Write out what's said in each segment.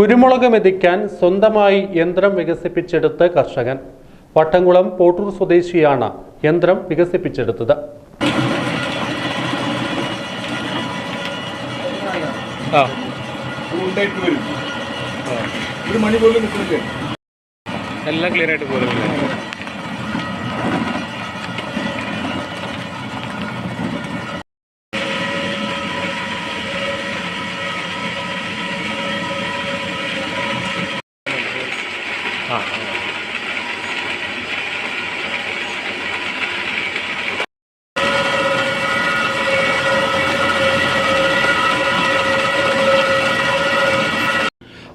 കുരുമുളക് മെതിക്കാൻ സ്വന്തമായി യന്ത്രം വികസിപ്പിച്ചെടുത്ത കർഷകൻ. വട്ടംകുളം പോട്ടൂർ സ്വദേശിയാണ് യന്ത്രം വികസിപ്പിച്ചെടുത്തത്. പോലും എല്ലാം ക്ലിയർ ആയിട്ട് പോകുന്നില്ല 啊啥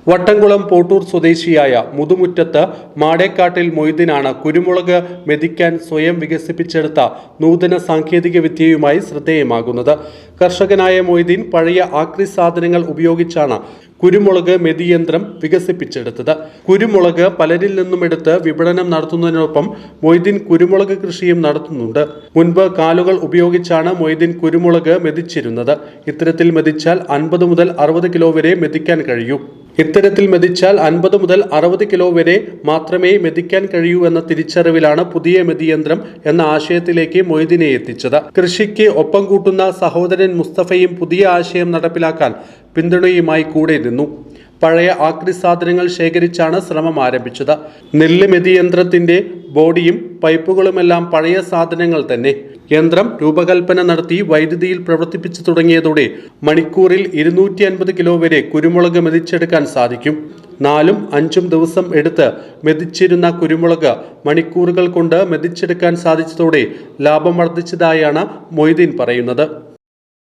വട്ടംകുളം പോട്ടൂർ സ്വദേശിയായ മുതുമുറ്റത്ത് മാടേക്കാട്ടിൽ മൊയ്തീനാണ് കുരുമുളക് മെതിക്കാൻ സ്വയം വികസിപ്പിച്ചെടുത്ത നൂതന സാങ്കേതിക വിദ്യയുമായി ശ്രദ്ധേയമാകുന്നത്. കർഷകനായ മൊയ്തീൻ പഴയ ആക്രി സാധനങ്ങൾ ഉപയോഗിച്ചാണ് കുരുമുളക് മെതിയന്ത്രം വികസിപ്പിച്ചെടുത്തത്. കുരുമുളക് പലരിൽ നിന്നും എടുത്ത് വിപണനം നടത്തുന്നതിനൊപ്പം മൊയ്തീൻ കുരുമുളക് കൃഷിയും നടത്തുന്നുണ്ട്. മുൻപ് കാലുകൾ ഉപയോഗിച്ചാണ് മൊയ്തീൻ കുരുമുളക് മെതിച്ചിരുന്നത്. ഇത്തരത്തിൽ മെതിച്ചാൽ അൻപത് മുതൽ അറുപത് കിലോ വരെ മെതിക്കാൻ കഴിയൂ. ഇത്തരത്തിൽ മെതിച്ചാൽ അൻപത് മുതൽ അറുപത് കിലോ വരെ മാത്രമേ മെതിക്കാൻ കഴിയൂ എന്ന തിരിച്ചറിവിലാണ് പുതിയ മെതിയന്ത്രം എന്ന ആശയത്തിലേക്ക് മൊയ്തീനെ എത്തിച്ചത്. കൃഷിക്ക് ഒപ്പം കൂട്ടുന്ന സഹോദരൻ മുസ്തഫയും പുതിയ ആശയം നടപ്പിലാക്കാൻ പിന്തുണയുമായി കൂടെ നിന്നു പഴയ ആക്രി സാധനങ്ങൾ ശേഖരിച്ചാണ് ശ്രമം ആരംഭിച്ചത്. നെല്ല് മെതിയന്ത്രത്തിന്റെ ബോഡിയും പൈപ്പുകളുമെല്ലാം പഴയ സാധനങ്ങൾ തന്നെ. യന്ത്രം രൂപകൽപ്പന നടത്തി വൈദ്യുതിയിൽ പ്രവർത്തിപ്പിച്ചു തുടങ്ങിയതോടെ മണിക്കൂറിൽ ഇരുന്നൂറ്റി അൻപത് കിലോ വരെ കുരുമുളക് മെതിച്ചെടുക്കാൻ സാധിക്കും. നാലും അഞ്ചും ദിവസം എടുത്ത് മെതിച്ചിരുന്ന കുരുമുളക് മണിക്കൂറുകൾ കൊണ്ട് മെതിച്ചെടുക്കാൻ സാധിച്ചതോടെ ലാഭം വർദ്ധിച്ചതായാണ് മൊയ്തീൻ പറയുന്നത്.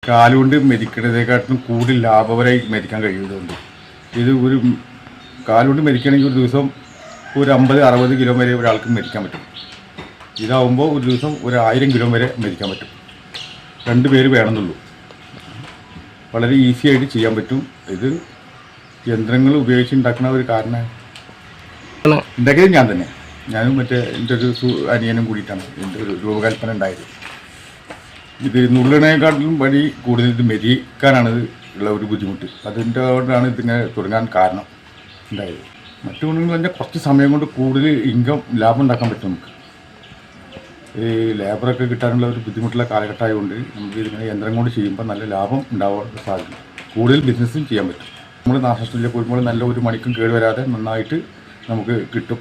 കാലുകൊണ്ട് മെതിക്കുന്നതിനെക്കാട്ടിലും കൂടുതൽ ലാഭകരമായി മെതിക്കാൻ കഴിയുന്നതുകൊണ്ട് ഇത് ഒരു കാലുകൊണ്ട് മെതിക്കണമെങ്കിൽ ഒരു ദിവസം ഒരു അമ്പത് അറുപത് കിലോ വരെ ഒരാൾക്ക് മെതിക്കാൻ പറ്റും. ഇതാവുമ്പോൾ ഒരു ദിവസം ഒരു ആയിരം കിലോ വരെ മരിക്കാൻ പറ്റും. രണ്ട് പേര് വേണമെന്നുള്ളൂ. വളരെ ഈസി ആയിട്ട് ചെയ്യാൻ പറ്റും. ഇത് യന്ത്രങ്ങൾ ഉപയോഗിച്ച് ഉണ്ടാക്കുന്ന ഒരു കാരണം ഉണ്ടാക്കിയത് ഞാൻ തന്നെ. ഞാനും മറ്റേ എന്റെ ഒരു അനിയനും കൂടിയിട്ടാണ് എന്റെ ഒരു രൂപകൽപ്പന ഉണ്ടായത്. ഇത് നുള്ളണേക്കാട്ടിലും വഴി കൂടുതൽ ഇത് മെരിക്കാനാണ് ഉള്ള ഒരു ബുദ്ധിമുട്ട്. അതിന്റെ കൊണ്ടാണ് ഇതിങ്ങനെ തുടങ്ങാൻ കാരണം ഉണ്ടായത്. മറ്റു ഗുണങ്ങൾ കുറച്ച് സമയം കൊണ്ട് കൂടുതൽ ഇൻകം ലാഭം ഉണ്ടാക്കാൻ പറ്റും നമുക്ക്. ഈ ലേബറൊക്കെ കിട്ടാനുള്ള ഒരു ബുദ്ധിമുട്ടുള്ള കാലഘട്ടമായതുകൊണ്ട് നമുക്ക് ഇതിങ്ങനെ യന്ത്രം കൊണ്ട് ചെയ്യുമ്പോൾ നല്ല ലാഭം ഉണ്ടാവാൻ സാധിക്കും. കൂടുതൽ ബിസിനസ്സും ചെയ്യാൻ പറ്റും. നമ്മൾ നാശനഷ്ടത്തിലേക്ക് വരുമ്പോൾ നല്ല ഒരു മണിക്കും കേടുവരാതെ നന്നായിട്ട് നമുക്ക് കിട്ടും.